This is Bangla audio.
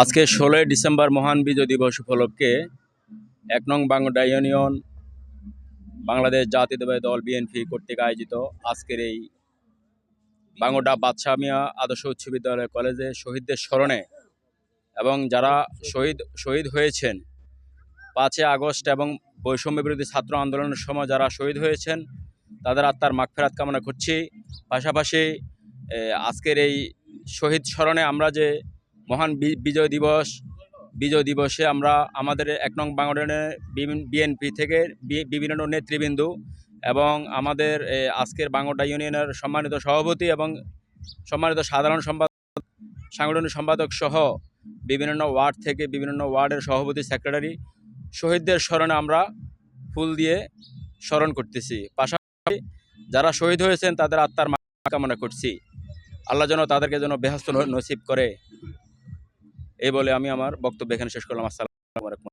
আজকে ষোলোই ডিসেম্বর মহান বিজয় দিবস উপলক্ষে এক নং বাংলা ইউনিয়ন, বাংলাদেশ জাতীয়তাবাদী দল বিএনপি কর্তৃক আয়োজিত আজকের এই বাংলা বাদশাহ মিয়া আদর্শ উচ্চ বিদ্যালয় কলেজে শহীদদের স্মরণে এবং যারা শহীদ শহীদ হয়েছেন, পাঁচই আগস্ট এবং বৈষম্য বিরোধী ছাত্র আন্দোলনের সময় যারা শহীদ হয়েছেন, তাদের আত্মার মাগফেরাত কামনা করছি। পাশাপাশি আজকের এই শহীদ স্মরণে আমরা যে মহান বিজয় দিবস, বিজয় দিবসে আমরা আমাদের এক নং বাংলাদেশের বিএনপি থেকে বিভিন্ন নেতৃবৃন্দ এবং আমাদের আজকের বাংলা ইউনিয়নের সম্মানিত সভাপতি এবং সম্মানিত সাধারণ সম্পাদক, সাংগঠনিক সম্পাদক সহ বিভিন্ন ওয়ার্ড থেকে বিভিন্ন ওয়ার্ডের সভাপতি, সেক্রেটারি শহীদদের স্মরণে আমরা ফুল দিয়ে স্মরণ করতেছি। পাশাপাশি যারা শহীদ হয়েছেন তাদের আত্মার কামনা করছি। আল্লাহ যেন তাদেরকে যেন বেহস্ত নসিব করে। এই বলে আমি আমার বক্তব্য এখানে শেষ করলাম। আসসালামু